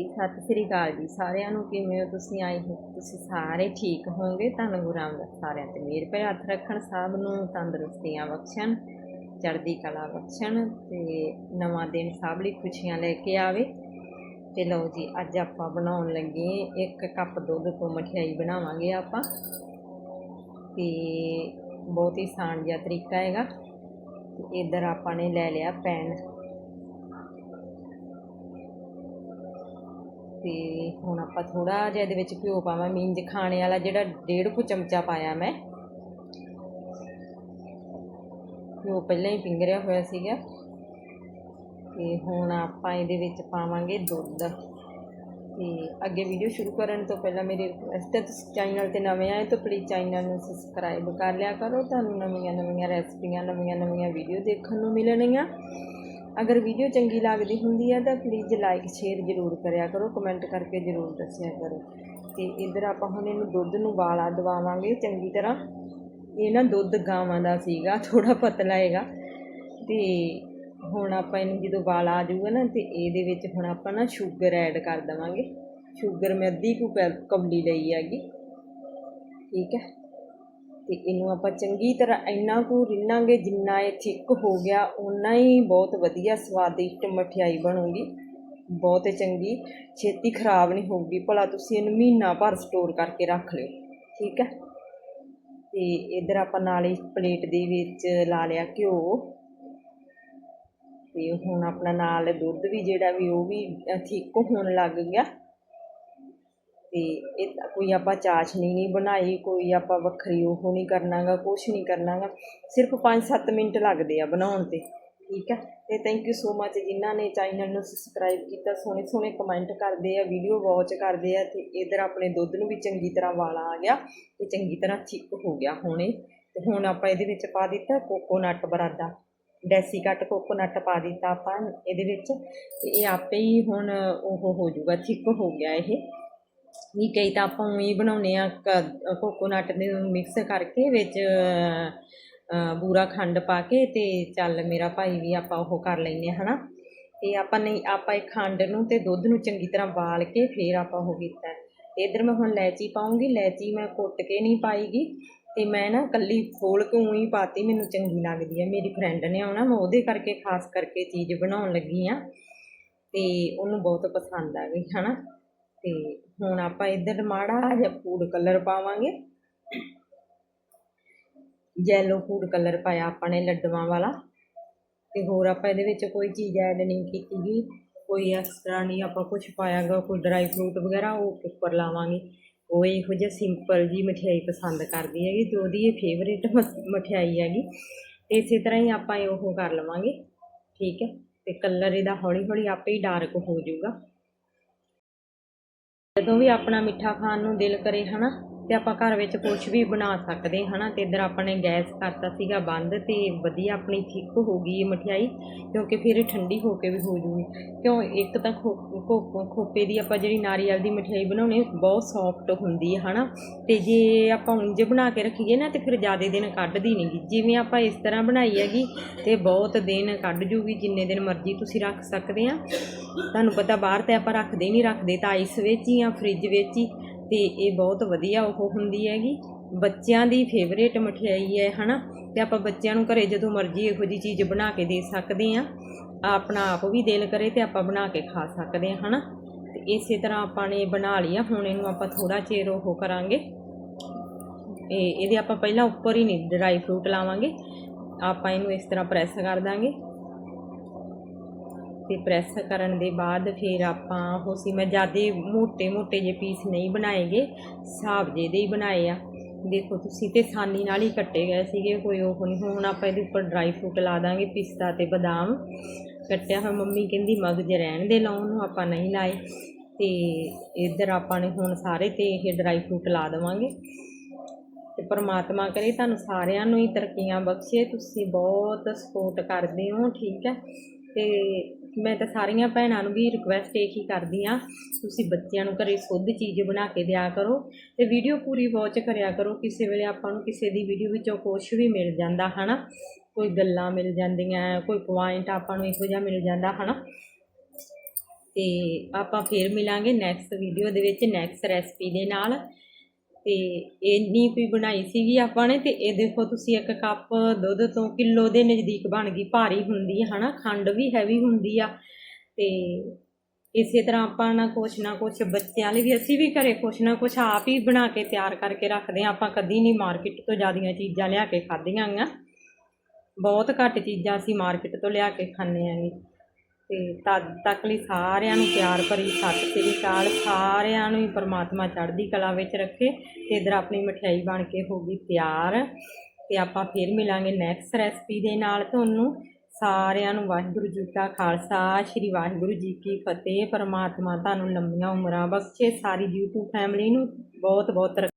ਸਤਿ ਸ੍ਰੀ ਅਕਾਲ ਜੀ ਸਾਰਿਆਂ ਨੂੰ, ਕਿਵੇਂ ਹੋ ਤੁਸੀਂ? ਆਏ ਹੋ ਤੁਸੀਂ ਸਾਰੇ ਠੀਕ ਹੋਵੋਗੇ? ਧੰਨ ਗੁਰੂ ਰਾਮਦਾਸ ਸਾਰਿਆਂ ਤੇ ਮੇਰ ਭਰੇ ਹੱਥ ਰੱਖਣ, ਸਭ ਨੂੰ ਤੰਦਰੁਸਤੀਆਂ ਬਖਸ਼ਣ, ਚੜ੍ਹਦੀ ਕਲਾ ਬਖਸ਼ਣ ਤੇ ਨਵਾਂ ਦਿਨ ਸਭ ਲਈ ਖੁਸ਼ੀਆਂ ਲੈ ਕੇ ਆਵੇ। ਤੇ ਲਓ ਜੀ, ਅੱਜ ਆਪਾਂ ਬਣਾਉਣ ਲੱਗੇ ਇੱਕ ਕੱਪ ਦੁੱਧ ਤੋਂ ਮਠਿਆਈ ਬਣਾਵਾਂਗੇ ਆਪਾਂ। ਤੇ ਬਹੁਤ ਹੀ ਆਸਾਨ ਜਿਹਾ ਤਰੀਕਾ ਹੈਗਾ। ਤੇ ਇੱਧਰ ਆਪਾਂ ਨੇ ਲੈ ਲਿਆ ਪੈਨ। ਤੇ ਹੁਣ ਆਪਾਂ ਥੋੜਾ ਜਿਹਾ ਇਹਦੇ ਵਿੱਚ ਘਿਓ ਪਾਵਾਂ ਮੀਂਜ ਖਾਣੇ ਵਾਲਾ ਜਿਹੜਾ ਡੇਢ ਕੁ ਚਮਚਾ ਪਾਇਆ ਮੈਂ। ਘਿਓ ਪਹਿਲਾਂ ਹੀ ਪਿੰਗਰਿਆ ਹੋਇਆ ਸੀਗਾ। ਤੇ ਹੁਣ ਆਪਾਂ ਇਹਦੇ ਵਿੱਚ ਪਾਵਾਂਗੇ ਦੁੱਧ। ਤੇ ਅੱਗੇ ਵੀਡੀਓ ਸ਼ੁਰੂ ਕਰਨ ਤੋਂ ਪਹਿਲਾਂ ਮੇਰੇ ਰਿਕੁਐਸਟ ਤੁਸੀਂ ਚੈਨਲ ਤੇ ਨਵੇਂ ਆਏ ਤਾਂ ਪਲੀਜ਼ ਚੈਨਲ ਨੂੰ ਸਬਸਕ੍ਰਾਈਬ ਕਰ ਲਿਆ ਕਰੋ। ਤੁਹਾਨੂੰ ਨਵੀਆਂ ਨਵੀਆਂ ਰੈਸਪੀਆਂ ਨਵੀਆਂ ਨਵੀਆਂ ਵੀਡੀਓ ਦੇਖਣ ਨੂੰ ਮਿਲਣਗੀਆਂ। ਅਗਰ ਵੀਡੀਓ ਚੰਗੀ ਲੱਗਦੀ ਹੁੰਦੀ ਹੈ ਤਾਂ ਪਲੀਜ਼ ਲਾਈਕ ਸ਼ੇਅਰ ਜ਼ਰੂਰ ਕਰਿਆ ਕਰੋ ਕਮੈਂਟ ਕਰਕੇ ਜ਼ਰੂਰ ਦੱਸਿਆ ਕਰੋ। ਤੇ ਇੱਧਰ ਆਪਾਂ ਹੁਣ ਇਹਨੂੰ ਦੁੱਧ ਨੂੰ ਵਾਲਾ ਦਵਾਵਾਂਗੇ ਚੰਗੀ ਤਰ੍ਹਾਂ। ਇਹ ਨਾ ਦੁੱਧ ਗਾਵਾਂ ਦਾ ਸੀਗਾ ਥੋੜਾ ਪਤਲਾ ਹੈਗਾ। ਤੇ ਹੁਣ ਆਪਾਂ ਇਹਨੂੰ ਜਦੋਂ ਵਾਲਾ ਆ ਜਾਊਗਾ ਨਾ, ਤੇ ਇਹਦੇ ਵਿੱਚ ਹੁਣ ਆਪਾਂ ਨਾ ਸ਼ੂਗਰ ਐਡ ਕਰ ਦੇਵਾਂਗੇ। ਸ਼ੂਗਰ ਮੈਂ ਅੱਧੀ ਕੁ ਕੌਲੀ ਲਈ ਹੈਗੀ। ਠੀਕ ਹੈ। ਤੇ ਇਹਨੂੰ ਆਪਾਂ ਚੰਗੀ ਤਰ੍ਹਾਂ ਇੰਨਾ ਕੁ ਰਿੰਨਾਂਗੇ ਜਿੰਨਾ ਇਹ ਥਿੱਕ ਹੋ ਗਿਆ, ਓਨਾ ਹੀ ਬਹੁਤ ਵਧੀਆ ਸਵਾਦਿਸ਼ਟ ਮਠਿਆਈ ਬਣੂਗੀ। ਬਹੁਤ ਚੰਗੀ। ਛੇਤੀ ਖਰਾਬ ਨਹੀਂ ਹੋਊਗੀ। ਭਲਾ ਤੁਸੀਂ ਇਹਨੂੰ ਮਹੀਨਾ ਭਰ ਸਟੋਰ ਕਰਕੇ ਰੱਖ ਲਿਓ। ਠੀਕ ਹੈ? ਤੇ ਇਧਰ ਆਪਾਂ ਨਾਲ ਹੀ ਪਲੇਟ ਦੇ ਵਿੱਚ ਲਾ ਲਿਆ ਘਿਓ। ਤੇ ਹੁਣ ਆਪਣਾ ਨਾਲ ਦੁੱਧ ਵੀ ਜਿਹੜਾ ਵੀ ਉਹ ਵੀ ਥਿੱਕ ਹੋਣ ਲੱਗ ਗਿਆ। ਤੇ ਇਹ ਕੋਈ ਆਪਾਂ ਚਾਸ਼ਨੀ ਨਹੀਂ ਬਣਾਈ, ਕੋਈ ਆਪਾਂ ਵੱਖਰੀ ਉਹ ਨਹੀਂ ਕਰਨਾਗਾ, ਕੁਛ ਨਹੀਂ ਕਰਨਾਗਾ। ਸਿਰਫ 5-7 ਮਿੰਟ ਲੱਗਦੇ ਆ ਬਣਾਉਣ ਤੇ, ਠੀਕ ਹੈ ਤੇ ਥੈਂਕ ਯੂ ਸੋ ਮਚ ਜਿਨ੍ਹਾਂ ਨੇ ਚੈਨਲ ਨੂੰ ਸਬਸਕ੍ਰਾਈਬ ਕੀਤਾ। ਸੋਹਣੇ ਸੋਹਣੇ ਕਮੈਂਟ ਕਰਦੇ ਆ ਵੀਡੀਓ ਵਾਚ ਕਰਦੇ ਆ ਤੇ ਇਧਰ ਆਪਣੇ ਦੁੱਧ ਨੂੰ ਵੀ ਚੰਗੀ ਤਰ੍ਹਾਂ ਵਾਲਾ ਆ ਗਿਆ ਤੇ ਚੰਗੀ ਤਰ੍ਹਾਂ ਥਿੱਕ ਹੋ ਗਿਆ ਹੁਣੇ। ਤੇ ਹੁਣ ਆਪਾਂ ਇਹਦੇ ਵਿੱਚ ਪਾ ਦਿੱਤਾ ਕੋਕੋਨਟ ਬਰਾਦਾ। ਡੈਸੀ ਕੱਟ ਕੋਕੋਨਟ ਪਾ ਦਿੱਤਾ ਆਪਾਂ ਇਹਦੇ ਵਿੱਚ। ਤੇ ਇਹ ਆਪੇ ਹੀ ਹੁਣ ਉਹ ਹੋ ਜਾਊਗਾ ਥਿੱਕ ਹੋ ਗਿਆ ਇਹ। ਵੀ ਕਈ ਤਾਂ ਆਪਾਂ ਉਹੀ ਬਣਾਉਨੇ ਆ ਕੋਕੋਨਟ ਦੇ ਮਿਕਸ ਕਰਕੇ ਵਿੱਚ ਬੂਰਾ ਖੰਡ ਪਾ ਕੇ ਤੇ ਚੱਲ ਮੇਰਾ ਭਾਈ ਵੀ ਆਪਾਂ ਉਹ ਕਰ ਲੈਨੇ ਹਨਾ? ਤੇ ਆਪਾਂ ਨਹੀਂ, ਆਪਾਂ ਇਹ ਖੰਡ ਨੂੰ ਤੇ ਦੁੱਧ ਨੂੰ ਚੰਗੀ ਤਰ੍ਹਾਂ ਬਾਲ ਕੇ ਫੇਰ ਆਪਾਂ ਉਹ ਕੀਤਾ। ਤੇ ਇਧਰ ਮੈਂ ਹੁਣ ਇਲਾਇਚੀ ਪਾਉਂਗੀ, ਲੈਚੀ ਮੈਂ ਕੁੱਟ ਕੇ ਨਹੀਂ ਪਾਈਗੀ ਤੇ ਮੈਂ ਨਾ ਕੱਲੀ ਫੋਲ ਕੇ ਉਹੀ ਪਾਤੀ, ਮੈਨੂੰ ਚੰਗੀ ਲੱਗਦੀ ਹੈ ਮੇਰੀ ਫਰੈਂਡ ਨੇ ਆਉਣਾ, ਮੈਂ ਉਹਦੇ ਕਰਕੇ ਖਾਸ ਕਰਕੇ ਚੀਜ਼ ਬਣਾਉਣ ਲੱਗੀ ਆ ਤੇ ਉਹਨੂੰ ਬਹੁਤ ਪਸੰਦ ਆ ਗਈ, ਹਨਾ? ਤੇ ਹੁਣ ਆਪਾਂ ਇੱਧਰ ਮਾੜਾ ਜਿਹਾ ਫੂਡ ਕਲਰ ਪਾਵਾਂਗੇ। ਯੈਲੋ ਫੂਡ ਕਲਰ ਪਾਇਆ ਆਪਾਂ ਨੇ ਲੱਡਵਾਂ ਵਾਲਾ। ਤੇ ਹੋਰ ਆਪਾਂ ਇਹਦੇ ਵਿੱਚ ਕੋਈ ਚੀਜ਼ ਐਡ ਨਹੀਂ ਕੀਤੀ ਗਈ ਕੋਈ ਇਸ ਤਰ੍ਹਾਂ ਨਹੀਂ ਆਪਾਂ ਕੁਝ ਪਾਇਆਗਾ ਕੋਈ ਡਰਾਈ ਫਰੂਟ ਵਗੈਰਾ ਉਹ ਉੱਪਰ ਲਾਵਾਂਗੇ। ਉਹ ਇਹੋ ਜਿਹਾ ਸਿੰਪਲ ਜੀ ਮਠਿਆਈ ਪਸੰਦ ਕਰਦੀ ਹੈਗੀ, ਤੇ ਉਹਦੀ ਇਹ ਫੇਵਰੇਟ ਮਠਿਆਈ ਹੈਗੀ। ਤੇ ਇਸੇ ਤਰ੍ਹਾਂ ਹੀ ਆਪਾਂ ਇਹ ਉਹ ਕਰ ਲਵਾਂਗੇ। ਠੀਕ ਹੈ? ਤੇ ਕਲਰ ਇਹਦਾ ਹੌਲੀ ਹੌਲੀ ਆਪੇ ਹੀ ਡਾਰਕ ਹੋ ਜਾਊਗਾ। ਜਦੋਂ ਵੀ ਆਪਣਾ ਮਿੱਠਾ ਖਾਣ ਨੂੰ ਦਿਲ ਕਰੇ ਹਨਾ? ਤੇ ਆਪਾਂ ਘਰ ਵਿੱਚ ਕੁਝ ਵੀ ਬਣਾ ਸਕਦੇ ਹਨਾ ਤੇ ਇੱਧਰ ਆਪਾਂ ਨੇ ਗੈਸ ਕਰਤਾ ਸੀਗਾ ਬੰਦ ਤੇ ਵਧੀਆ ਆਪਣੀ ਥਿੱਕ ਹੋ ਗਈ ਇਹ ਮਠਿਆਈ, ਕਿਉਂਕਿ ਫਿਰ ਠੰਡੀ ਹੋ ਕੇ ਵੀ ਹੋ ਜੂਗੀ। ਕਿਉਂ, ਇੱਕ ਤਾਂ ਖੋ, ਖੋ- ਖੋਪੇ ਦੀ ਆਪਾਂ ਜਿਹੜੀ ਨਾਰੀਅਲ ਦੀ ਮਠਿਆਈ ਬਣਾਉਣੀ, ਬਹੁਤ ਸੌਫਟ ਹੁੰਦੀ ਹੈ, ਹਨਾ? ਤੇ ਜੇ ਆਪਾਂ ਉਂਝ ਬਣਾ ਕੇ ਰੱਖੀਏ ਨਾ, ਤੇ ਫਿਰ ਜ਼ਿਆਦਾ ਦਿਨ ਕੱਢਦੀ ਨਹੀਂਗੀ ਜਿਵੇਂ ਆਪਾਂ ਇਸ ਤਰ੍ਹਾਂ ਬਣਾਈ ਹੈਗੀ, ਤੇ ਬਹੁਤ ਦਿਨ ਕੱਢ ਜੂਗੀ, ਜਿੰਨੇ ਦਿਨ ਮਰਜ਼ੀ ਤੁਸੀਂ ਰੱਖ ਸਕਦੇ ਆ। ਤੁਹਾਨੂੰ ਪਤਾ ਬਾਹਰ ਤੇ ਆਪਾਂ ਰੱਖਦੇ ਨਹੀਂ ਰੱਖਦੇ ਤਾਂ ਆਈਸ ਵਿੱਚ ਹੀ ਆ ਫ੍ਰਿਜ ਵਿੱਚ ਹੀ। ਅਤੇ ਇਹ ਬਹੁਤ ਵਧੀਆ ਉਹ ਹੁੰਦੀ ਹੈਗੀ। ਬੱਚਿਆਂ ਦੀ ਫੇਵਰੇਟ ਮਠਿਆਈ ਹੈ, ਹਨਾ? ਤੇ ਆਪਾਂ ਬੱਚਿਆਂ ਨੂੰ ਘਰੇ ਜਦੋਂ ਮਰਜ਼ੀ ਇਹੋ ਜੀ ਚੀਜ਼ ਬਣਾ ਕੇ ਦੇ ਸਕਦੇ ਆ ਆਪਣਾ ਆਪ ਵੀ ਦਿਲ ਕਰੇ ਤੇ ਆਪਾਂ ਬਣਾ ਕੇ ਖਾ ਸਕਦੇ ਆ ਹਨਾ? ਤੇ ਇਸੇ ਤਰ੍ਹਾਂ ਆਪਾਂ ਨੇ ਬਣਾ ਲਿਆ ਹੁਣ ਇਹਨੂੰ ਆਪਾਂ ਥੋੜਾ ਚਿਰ ਉਹ ਕਰਾਂਗੇ। ਇਹ, ਇਹਦੇ ਆਪਾਂ ਪਹਿਲਾਂ ਉੱਪਰ ਹੀ ਨਹੀਂ ਡਰਾਈ ਫਰੂਟ ਲਾਵਾਂਗੇ। ਆਪਾਂ ਇਹਨੂੰ ਇਸ ਤਰ੍ਹਾਂ ਪ੍ਰੈਸ ਕਰ ਦਾਂਗੇ। ਤੇ ਪ੍ਰੈਸ ਕਰਨ ਦੇ ਬਾਅਦ ਫਿਰ ਆਪਾਂ ਉਹ ਸੀ, ਮੈਂ ਜਿਆਦੇ ਮੋٹے ਮੋٹے ਜੇ ਪੀਸ ਨਹੀਂ ਬਣਾਏਗੇ, ਹਿਸਾਬ ਜੇ ਦੇ ਹੀ ਬਣਾਏ ਆ। ਦੇਖੋ ਤੁਸੀਂ ਤੇ ਸਾਨੀ ਨਾਲ ਹੀ ਕੱਟੇ ਗਏ ਸੀਗੇ, ਕੋਈ ਉਹ ਨਹੀਂ। ਹੁਣ ਆਪਾਂ ਇਹਦੇ ਉੱਪਰ ਡਰਾਈ ਫਰੂਟ ਲਾ ਦਾਂਗੇ, ਪਿਸਤਾ ਤੇ ਬਦਾਮ। ਕੱਟਿਆ ਹੋਇਆ ਮੰਮੀ ਕਹਿੰਦੀ ਮਗ ਜੇ ਰਹਿਣ ਦੇ, ਲਾਉਣ ਉਹਨੂੰ ਆਪਾਂ ਨਹੀਂ ਲਾਏ। ਤੇ ਇੱਧਰ ਆਪਾਂ ਨੇ ਹੁਣ ਸਾਰੇ ਤੇ ਇਹ ਡਰਾਈ ਫਰੂਟ ਲਾ ਦੇਵਾਂਗੇ। ਤੇ ਪਰਮਾਤਮਾ ਕਰੇ ਤੁਹਾਨੂੰ ਸਾਰਿਆਂ ਨੂੰ ਹੀ ਤਰੱਕੀਆਂ ਬਖਸ਼ੇ। ਤੁਸੀਂ ਬਹੁਤ ਸਪੋਰਟ ਕਰਦੇ ਹੋ, ਠੀਕ ਹੈ। ਤੇ ਮੈਂ ਤਾਂ ਸਾਰੀਆਂ ਭੈਣਾਂ ਨੂੰ ਵੀ ਰਿਕੁਐਸਟ ਇਹੀ ਕਰਦੀ ਆ ਤੁਸੀਂ ਬੱਚਿਆਂ ਨੂੰ ਘਰੇ ਸ਼ੁੱਧ ਚੀਜ਼ ਬਣਾ ਕੇ ਦਿਆ ਕਰੋ ਤੇ ਵੀਡੀਓ ਪੂਰੀ ਵਾਚ ਕਰਿਆ ਕਰੋ, ਕਿਸੇ ਵੇਲੇ ਆਪਾਂ ਨੂੰ ਕਿਸੇ ਦੀ ਵੀਡੀਓ ਵਿੱਚੋਂ ਕੁਝ ਵੀ ਮਿਲ ਜਾਂਦਾ, ਹਨਾ? ਕੋਈ ਗੱਲਾਂ ਮਿਲ ਜਾਂਦੀਆਂ, ਕੋਈ ਪੁਆਇੰਟ ਆਪਾਂ ਨੂੰ ਇਹੋ ਜਿਹਾ ਮਿਲ ਜਾਂਦਾ, ਹਨਾ? ਤੇ ਆਪਾਂ ਫੇਰ ਮਿਲਾਂਗੇ ਨੈਕਸਟ ਵੀਡੀਓ ਦੇ ਵਿੱਚ ਨੈਕਸਟ ਰੈਸਪੀ ਦੇ ਨਾਲ। ਤੇ ਇੰਨੀ ਕੋਈ ਬਣਾਈ ਸੀਗੀ ਆਪਾਂ ਨੇ ਤੇ ਇਹ ਦੇਖੋ ਤੁਸੀਂ ਇੱਕ ਕੱਪ ਦੁੱਧ ਤੋਂ ਕਿਲੋ ਦੇ ਨਜ਼ਦੀਕ ਬਣ ਗਈ, ਭਾਰੀ ਹੁੰਦੀ ਹੈ ਹਨਾ, ਖੰਡ ਵੀ ਹੈਵੀ ਹੁੰਦੀ ਆ। ਤੇ ਇਸੇ ਤਰ੍ਹਾਂ ਆਪਾਂ ਨਾ ਕੁਛ ਨਾ ਕੁਛ ਬੱਚਿਆਂ ਲਈ ਵੀ ਅਸੀਂ ਵੀ ਘਰੇ ਕੁਛ ਨਾ ਕੁਛ ਆਪ ਹੀ ਬਣਾ ਕੇ ਤਿਆਰ ਕਰਕੇ ਰੱਖਦੇ ਹਾਂ। ਆਪਾਂ ਕਦੀ ਨਹੀਂ ਮਾਰਕੀਟ ਤੋਂ ਜ਼ਿਆਦੀਆਂ ਚੀਜ਼ਾਂ ਲਿਆ ਕੇ ਖਾਧੀਆਂ ਆ ਬਹੁਤ ਘੱਟ ਚੀਜ਼ਾਂ ਅਸੀਂ ਮਾਰਕੀਟ ਤੋਂ ਲਿਆ ਕੇ ਖਾਂਦੇ ਆਂਗੇ ਤੇ ਤਦ ਤੱਕ ਲਈ ਸਾਰਿਆਂ ਨੂੰ ਪਿਆਰ ਭਰੀ ਸਤਿ ਸ੍ਰੀ ਅਕਾਲ, ਸਾਰਿਆਂ ਨੂੰ ਹੀ ਪਰਮਾਤਮਾ ਚੜ੍ਹਦੀ ਕਲਾ ਵਿੱਚ ਰੱਖੇ ਤੇ ਇਧਰ ਆਪਣੀ ਮਠਿਆਈ ਬਣ ਕੇ ਹੋ ਗਈ ਤਿਆਰ ਤੇ ਆਪਾਂ ਫਿਰ ਮਿਲਾਂਗੇ ਨੈਕਸਟ ਰੈਸਪੀ ਦੇ ਨਾਲ ਤੁਹਾਨੂੰ। ਸਾਰਿਆਂ ਨੂੰ ਵਾਹਿਗੁਰੂ ਜੀ ਕਾ ਖਾਲਸਾ, ਸ੍ਰੀ ਵਾਹਿਗੁਰੂ ਜੀ ਕੀ ਫਤਿਹ। ਪਰਮਾਤਮਾ ਤੁਹਾਨੂੰ ਲੰਮੀਆਂ ਉਮਰਾਂ ਬਖਸ਼ੇ, ਸਾਰੀ YouTube ਫੈਮਿਲੀ ਨੂੰ ਬਹੁਤ ਬਹੁਤ